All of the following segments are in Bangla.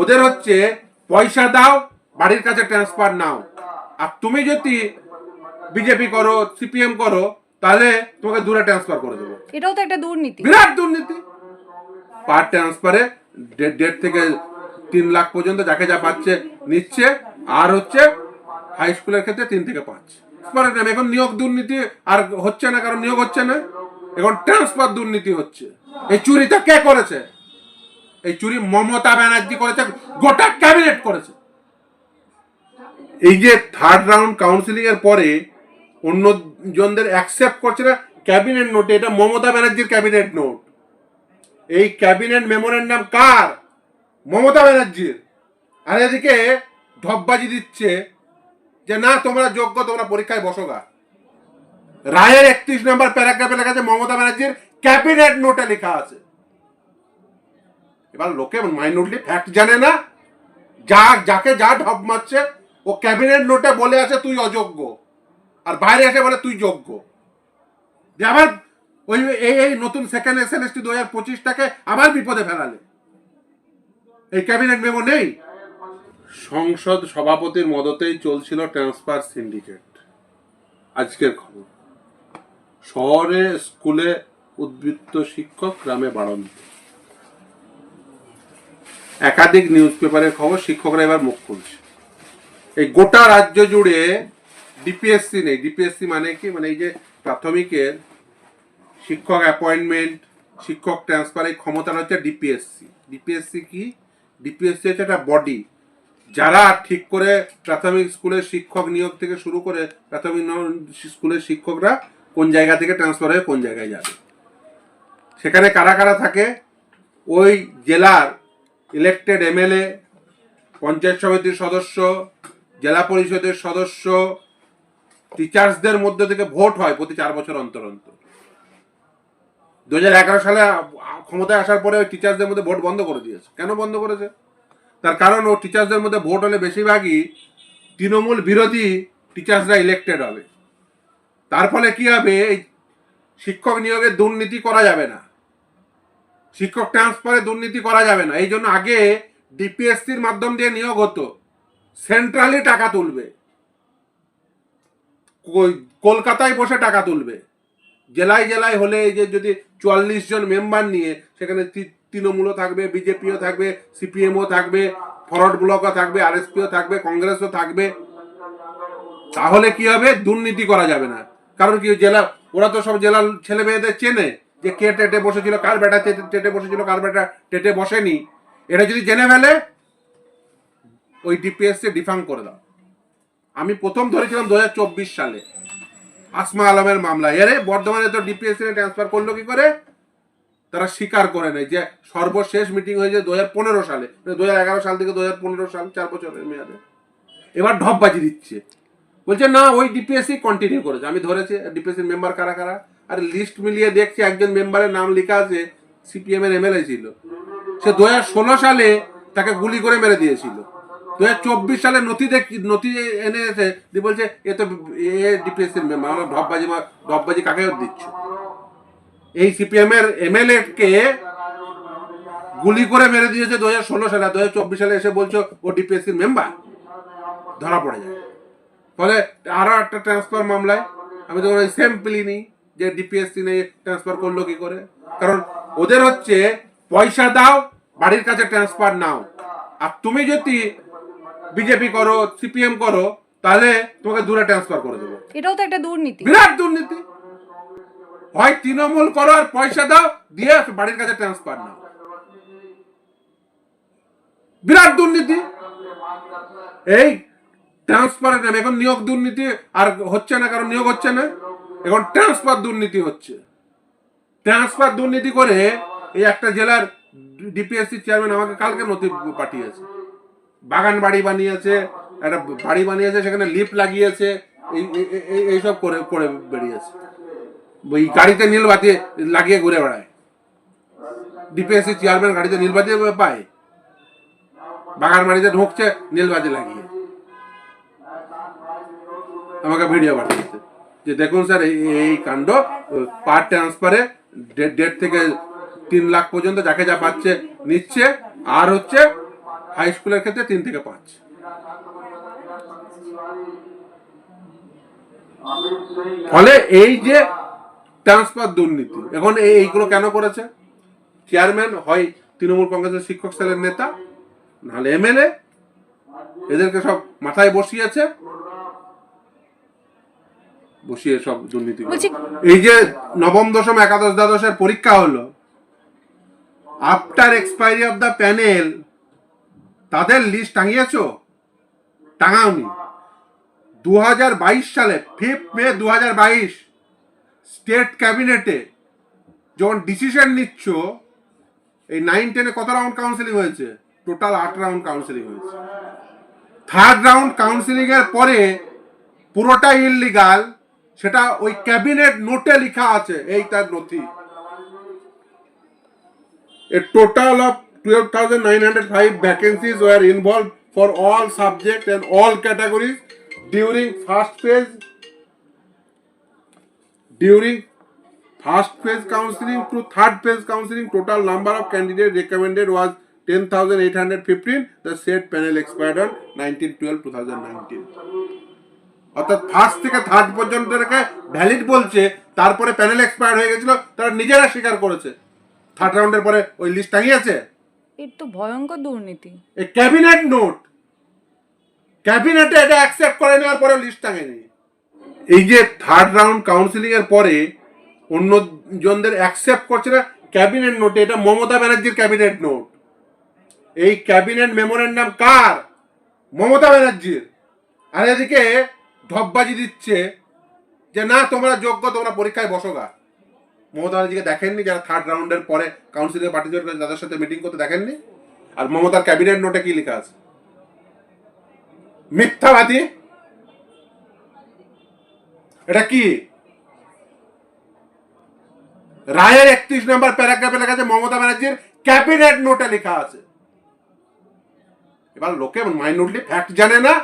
ওদের হচ্ছে পয়সা দাও বাড়ির কাছে ট্রান্সফার নাও। আর তুমি যদি বিজেপি করো সিপিএম করো তাহলে তোমাকে দূরে ট্রান্সফার করে দেবো। এটাও তো একটা দুর্নীতি। বিরাট দুর্নীতি। পার ট্রান্সফারে দেড় থেকে তিন লাখ পর্যন্ত যাকে যা পাচ্ছে নিচ্ছে আর হচ্ছে হাই স্কুলের ক্ষেত্রে তিন থেকে পাঁচ। এখন নিয়োগ দুর্নীতি আর হচ্ছে না কারণ নিয়োগ হচ্ছে না। এখন ট্রান্সফার দুর্নীতি হচ্ছে। এই চুরিটা কে করেছে? এই চুরি মমতা ব্যানার্জি করেছে, গোটা ক্যাবিনেট করেছে। এই যে থার্ড রাউন্ড কাউন্সিলিং এর পরে অন্য জনদের অ্যাকসেপ্ট করছে না ক্যাবিনেট নোটে এটা মমতা ব্যানার্জির ক্যাবিনেট নোট এই ক্যাবিনেট মেমোরেন্ডাম কার? মমতা ব্যানার্জির। আর এদিকে ঢপবাজি দিচ্ছে যে, না, তোমরা যোগ্য, তোমরা পরীক্ষায় বসো গা। রায়ের একত্রিশ নম্বর প্যারাগ্রাফে লেখা আছে, মমতা ব্যানার্জির ক্যাবিনেট নোটে লেখা আছে। এবার লোকে মাইনরিটি ফ্যাক্ট জানে না। যা যাকে যা ঢপ মারছে, ও ক্যাবিনেট নোটে বলে আছে তুই অযোগ্য। আর বাইরে এসে বলে তুই যোগ্য। যে আবার ওই, এই নতুন second S L S T দু হাজার পঁচিশটাকে আবার বিপদে ফেলালে। এই ক্যাবিনেট মেমো নেই। সংসদ সভাপতির মদতেই চলছিল ট্রান্সফার সিন্ডিকেট আজকের খবর। শহরে স্কুলে উদ্বৃত্ত শিক্ষক, গ্রামে বাড়ন্ত। একাধিক নিউজ পেপারের খবর শিক্ষকরা এবার মুখ খুলছে। এই গোটা রাজ্য জুড়ে ডিপিএসসি নেই। ডিপিএসসি মানে কি? মানে এই যে প্রাথমিকের শিক্ষক অ্যাপয়েন্টমেন্ট শিক্ষক ট্রান্সফার এই ক্ষমতাটা হচ্ছে ডিপিএসসি ডিপিএসসি কি? ডিপিএসসি হচ্ছে একটা বডি যারা ঠিক করে প্রাথমিক স্কুলের শিক্ষক নিয়োগ থেকে শুরু করে প্রাথমিক স্কুলের শিক্ষকরা কোন জায়গা থেকে ট্রান্সফার হয়ে কোন জায়গায় যাবে? সেখানে কারা কারা থাকে? ওই জেলার ইলেক্টেড এমএলএ পঞ্চায়েত সমিতির সদস্য, জেলা পরিষদের সদস্য টিচার্সদের মধ্যে থেকে ভোট হয় প্রতি চার বছর অন্তর অন্তর। দু হাজার এগারো সালে ক্ষমতায় আসার পরে ওই টিচার্সদের মধ্যে ভোট বন্ধ করে দিয়েছে। কেন বন্ধ করেছে? তার কারণ ও টিচার্সদের মধ্যে ভোট হলে বেশিরভাগই তৃণমূল বিরোধী টিচার্সরা ইলেক্টেড হবে। তার ফলে কি হবে? এই শিক্ষক নিয়োগে দুর্নীতি করা যাবে না। শিক্ষক ট্রান্সফারে দুর্নীতি করা যাবে না। এই জন্য আগে ডিপিএসসির মাধ্যম দিয়ে নিয়োগ হতো। সেন্ট্রালি টাকা তুলবে। কলকাতায় বসে টাকা তুলবে। জেলায় জেলায় হলে এই যে যদি চুয়াল্লিশ জন মেম্বার নিয়ে, সেখানে তৃণমূলও থাকবে, বিজেপিও থাকবে, সিপিএমও থাকবে, ফরওয়ার্ড ব্লকও থাকবে, আরএসপিও থাকবে, কংগ্রেসও থাকবে, তাহলে কি হবে? দুর্নীতি করা যাবে না। কারণ কি জেলা, ওরা তো সব জেলার ছেলে মেয়েদের চেনে। যে কে টেটে বসেছিল, কার বেটা টেটে- বসেছিল, কার বেটা টেটে বসেনি, এটা যদি জেনে ফেলে, ওই ডিপিএসসি ডিফাং করে দাও। আমি প্রথম ধরেছিলাম দু হাজার চব্বিশ সালে, আসমা আলমের মামলা এরে, বর্ধমানে তো ডিপিএসসি ট্রান্সফার করল কি করে? তারা স্বীকার করে নেয় যে সর্বশেষ মিটিং হয়েছে দু হাজার পনেরো সালে দু হাজার এগারো সাল থেকে দু হাজার পনেরো সাল, চার বছরের মেয়াদে। এবার ঢপবাজি দিচ্ছে। বলছে, না, ওই ডিপিএসসি কন্টিনিউ করেছে। আমি ধরেছি ডিপিএসসির মেম্বার কারা কারা? আর লিস্ট মিলিয়ে দেখছি একজন মেম্বারের নাম লেখা আছে সিপিএম এর এমএলএ ছিল। সে দু হাজার ষোলো সালে তাকে গুলি করে মেরে দিয়েছিল। দু চব্বিশ সালে নথি দেখ, নথি এনে এসে বলছে, এ তো এ ডিপিএসসির মেম্বার আমরা ঢপবাজি ঢপবাজি কাকে দিচ্ছ? এই সিপিএম এর এমএলএ কে গুলি করে মেরে দিয়েছে দু হাজার ষোলো সালে। দু হাজার চব্বিশ সালে এসে বলছো, ও ডিপিএসসির মেম্বার ধরা পড়ে যায়। ফলে আরও একটা ট্রান্সফার মামলায়, আমি তো সেম প্লি নিই। যে ডিপিএসসি নিয়ে ট্রান্সফার করল কি করে? কারণ ওদের হচ্ছে পয়সা দাও বাড়ির কাছে ট্রান্সফার নাও। আর তুমি যদি বিজেপি করো সিপিএম করো তাহলে তোমাকে দূরে ট্রান্সফার করে দেবো। এটাও তো একটা দুর্নীতি। বিরাট দুর্নীতি। হয় তৃণমূল করো আর পয়সা দাও দিয়ে বাড়ির কাছে ট্রান্সফার নাও। বিরাট দুর্নীতি। এই ট্রান্সফারের নামে। এখন নিয়োগ দুর্নীতি আর হচ্ছে না কারণ নিয়োগ হচ্ছে না। এখন ট্রান্সফার দুর্নীতি হচ্ছে। ট্রান্সফার দুর্নীতি করে এই একটা জেলার ডিপিএসসি চেয়ারম্যান আমাকে কালকে নথি পাঠিয়েছে। বাগান বাড়ি বানিয়েছে, একটা বাড়ি বানিয়েছে, সেখানে লিফট লাগিয়েছে, এই এই- এই- এইসব করে করে বেরিয়েছে। ওই গাড়িতে নীল বাতি লাগিয়ে ঘুরে বেড়ায়। ডিপিএসসি চেয়ারম্যান গাড়িতে নীল বাতি পায়। বাগান বাড়িতে ঢুকছে, নীল বাতি লাগিয়ে। আমাকে ভিডিও পাঠিয়েছে। যে দেখুন স্যার, এই কাণ্ড পার ট্রান্সফারে দেড় থেকে তিন লাখ পর্যন্ত যাকে যা পাচ্ছে নিচ্ছে, আর হচ্ছে হাই স্কুলের ক্ষেত্রে তিন থেকে পাঁচ। ফলে এই যে ট্রান্সফার দুর্নীতি, এখন এই এইগুলো কেন করেছে? চেয়ারম্যান হয় তৃণমূল কংগ্রেসের শিক্ষক সেলের নেতা, নাহলে এমএলএ, এদেরকে সব মাথায় বসিয়েছে বসিয়ে সব দুর্নীতি এই যে নবম দশম একাদশ দ্বাদশের পরীক্ষা হলো after expiry of the panel তাদের লিস্ট টাঙিয়েছ? টাঙাওনি। দু হাজার সালে ফিফথ মে দু হাজার বাইশ স্টেট ক্যাবিনেটে যখন ডিসিশন নিচ্ছ এই নাইন টেনে কত রাউন্ড কাউন্সিলিং হয়েছে? টোটাল আট রাউন্ড কাউন্সিলিং হয়েছে। থার্ড রাউন্ড কাউন্সিলিং এর পরে পুরোটাই ইললিগাল সেটা ওই ক্যাবিনেট নোটে লেখা আছে এই তার নথি A total of 12,905 vacancies were involved for all subjects and all categories during first phase. During first phase counseling to third phase counseling, total number of candidates recommended was 10,815. The said panel expired on 19-12-2019. অর্থাৎ ফার্স্ট থেকে থার্ড পর্যন্ত রেখে ভ্যালিড বলছে তারপরে প্যানেল এক্সপায়ার হয়ে গেছিল তারা নিজেরা স্বীকার করেছে। থার্ড রাউন্ডের পরে ওই লিস্ট টাঙিয়েছে? এর তো ভয়ঙ্কর দুর্নীতি। এই ক্যাবিনেট নোট ক্যাবিনেটে এটা অ্যাকসেপ্ট করে নেওয়ার পরে লিস্ট টাঙেনি। এই যে থার্ড রাউন্ড কাউন্সিলিং এর পরে অন্য জনদের অ্যাকসেপ্ট করছে না ক্যাবিনেট নোটে এটা মমতা ব্যানার্জির ক্যাবিনেট নোট এই ক্যাবিনেট মেমোরেন্ডাম কার? মমতা ব্যানার্জির। আর এদিকে ঢপবাজি দিচ্ছে যে, না, তোমরা যোগ্য, তোমরা পরীক্ষায় বসো গা। মমতা ব্যানার্জিকে দেখেননি যারা থার্ড রাউন্ডের পরে কাউন্সিলে পার্টিসিপেট করে তাদের সাথে মিটিং করতে দেখেননি? আর মমতার ক্যাবিনেট নোটে কি লেখা আছে? মিথ্যাবাদী? এটা কি? রায়ের একত্রিশ নম্বর প্যারাগ্রাফে লেখা আছে, মমতা ব্যানার্জির ক্যাবিনেট নোটে লেখা আছে। এবার লোকে মাইনরলি ফ্যাক্ট জানে না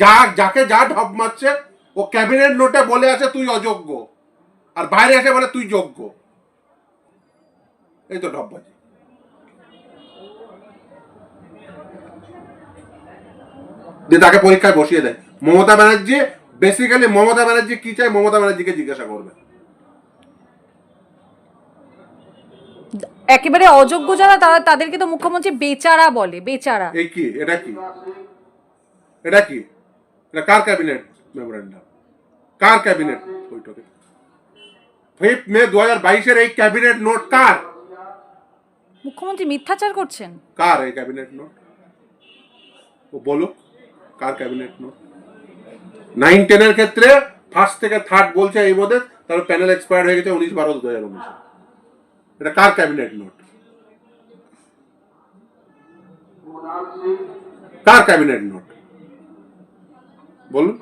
যা যাকে যা ঢপ মারছে ও ক্যাবিনেট নোটে বলে আছে তুই অযোগ্য। আর বাইরে এসে বলে তুই যোগ্য। এই তো ঢপবাজি। দিয়ে তাকে পরীক্ষায় বসিয়ে দেয়। মমতা ব্যানার্জি বেসিক্যালি মমতা ব্যানার্জি কি চায় মমতা ব্যানার্জিকে জিজ্ঞাসা করবে। একেবারে অযোগ্য যারা তারা তাদেরকে তো মুখ্যমন্ত্রী বেচারা বলে বেচারা। এই কি? এটা কি? এটা কি? এটা কার ক্যাবিনেট মেমোরেন্ডাম? কার ক্যাবিনেট বৈঠকে? ফিফথ মে দু হাজার বাইশের এই ক্যাবিনেট নোট কার? মুখ্যমন্ত্রী মিথ্যাচার করছেন। কার এই ক্যাবিনেট নোট? ও বলো কার ক্যাবিনেট নোট? নাইন টেনের ক্ষেত্রে ফার্স্ট থেকে থার্ড বলছে এই মধ্যে তার প্যানেল এক্সপায়ার হয়ে গেছে উনিশ বারো দু হাজার উনিশে। এটা কার ক্যাবিনেট নোট? কার ক্যাবিনেট নোট? বলুন।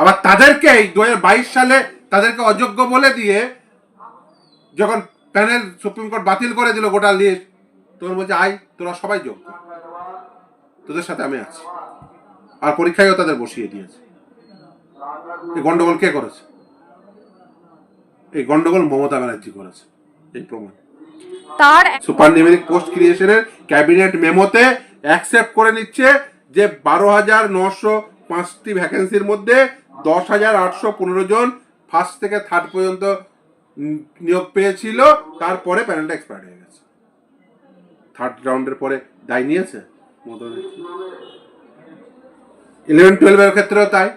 আবার তাদেরকে দু বাইশ সালে তাদেরকে অযোগ্য বলে দিয়ে যখন প্যানেল সুপ্রিম কোর্ট বাতিল করে দিল গোটা লিস্ট তখন বলছে আই তোরা সবাই যোগ্য। তোদের সাথে আমি আছি। আর পরীক্ষায়ও তাদের বসিয়ে দিয়েছে। এই গন্ডগোল কে করেছে? এই গন্ডগোল মমতা ব্যানার্জি করেছে। এই প্রমাণ। তার সুপার নিউমেরিক পোস্ট ক্রিয়েশনের ক্যাবিনেট মেমোতে অ্যাকসেপ্ট করে নিচ্ছে যে বারো হাজার নশো পাঁচটি ভ্যাকেন্সির মধ্যে দশ হাজার আটশো পনেরো জন ফার্স্ট থেকে থার্ড পর্যন্ত নিয়োগ পেয়েছিল। তারপরে প্যানেলটা এক্সপায়ার হয়ে গেছে। থার্ড রাউন্ডের পরে দায় নিয়েছে ইলেভেন টুয়েলভের ক্ষেত্রেও তাই।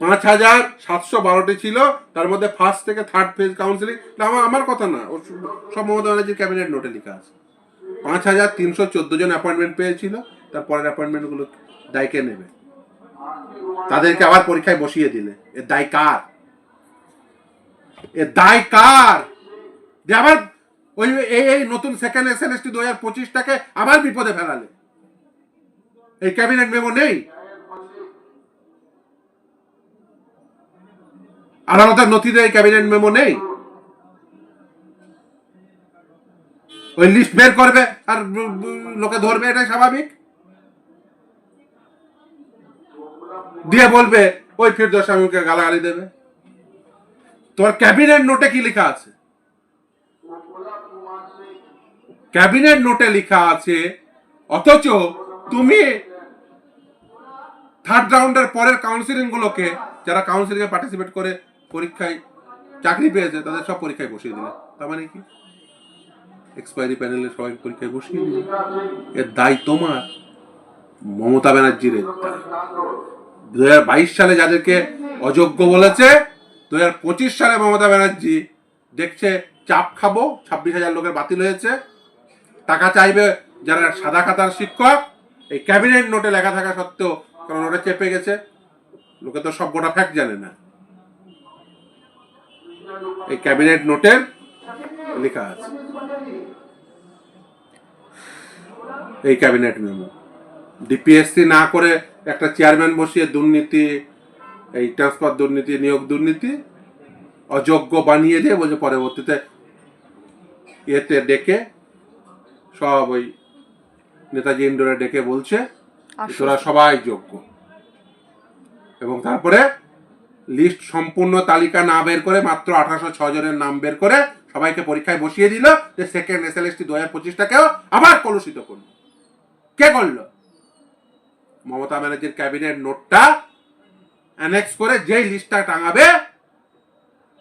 পাঁচ হাজার সাতশো বারোটি ছিল। তার মধ্যে ফার্স্ট থেকে থার্ড ফেজ কাউন্সিলিং আমার আমার কথা না ও সব মমতা ব্যানার্জির ক্যাবিনেট নোটে লেখা আছে। পাঁচ হাজার তিনশো চোদ্দ জন অ্যাপয়েন্টমেন্ট পেয়েছিল। তারপরের অ্যাপয়েন্টমেন্টগুলো দায়কে নেবে। তাদেরকে আবার পরীক্ষায় বসিয়ে দিলে। এর দায় কার? এর দায় কার? যে আবার ওই এই এই নতুন second S N S T দু হাজার পঁচিশটাকে আবার বিপদে ফেলালে। এই ক্যাবিনেট মেমো নেই। আদালতের নথিতে এই ক্যাবিনেট মেমো নেই। ওই লিস্ট বের করবে আর লোকে ধরবে, এটাই স্বাভাবিক। দিয়ে বলবে, ওই ফিরদোস স্বামীকে গালাগালি দেবে। তোমার ক্যাবিনেট নোটে কি লেখা আছে? ক্যাবিনেট নোটে লেখা আছে, অথচ তুমি থার্ড রাউন্ডের পরের কাউন্সিলিং গুলোকে, যারা কাউন্সিলিং এ পার্টিসিপেট করে পরীক্ষায় চাকরি পেয়েছে, তাদের সব পরীক্ষায় বসিয়ে দিলে। তার মানে কি? এক্সপায়ারি প্যানেলে সবাই পরীক্ষায় বসিয়ে দিলে। এর দায় তোমার, মমতা ব্যানার্জির দু হাজার বাইশ সালে যাদেরকে অযোগ্য বলেছে দু হাজার পঁচিশ সালে মমতা ব্যানার্জি দেখছে, চাপ খাব, ছাব্বিশ হাজার লোকের বাতিল হয়েছে। টাকা চাইবে যারা সাদা খাতার শিক্ষক, এই ক্যাবিনেট নোটে লেখা থাকা সত্ত্বেও কারণ ওটা চেপে গেছে। লোকে তো সব গোটা ফ্যাক্ট জানে না। এই ক্যাবিনেট নোটের লেখা আছে। এই ক্যাবিনেট মেমো। ডিপিএসসি না করে একটা চেয়ারম্যান বসিয়ে দুর্নীতি এই ট্রান্সফার দুর্নীতি নিয়োগ দুর্নীতি অযোগ্য বানিয়ে দিয়ে বলছে পরবর্তীতে এতে ডেকে সব ওই নেতাজি ইন্ডোরে ডেকে বলছে তোরা সবাই যোগ্য। এবং তারপরে লিস্ট সম্পূর্ণ তালিকা না বের করে মাত্র আঠারোশো ছ জনের নাম বের করে সবাইকে পরীক্ষায় বসিয়ে দিল যে second S L S T দু হাজার পঁচিশটাকেও আবার কলুষিত করল। কে করল? মমতা ব্যানার্জির ক্যাবিনেট নোটটা অ্যানেক্স করে যেই লিস্টটা টাঙাবে,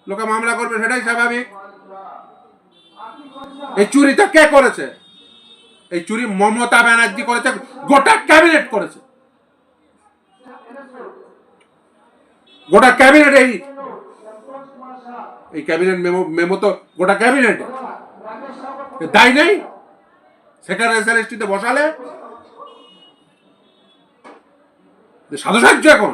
লোকে মামলা করবে সেটাই স্বাভাবিক। এই চুরিটা কে করেছে? এই চুরি মমতা ব্যানার্জি করেছে, গোটা ক্যাবিনেট করেছে। গোটা ক্যাবিনেট এই এই ক্যাবিনেট মেমো মেমো তো গোটা ক্যাবিনেট। দায় নেই? সেখানে এসএলএসটিতে বসালে যে সাধু সাহায্য এখন।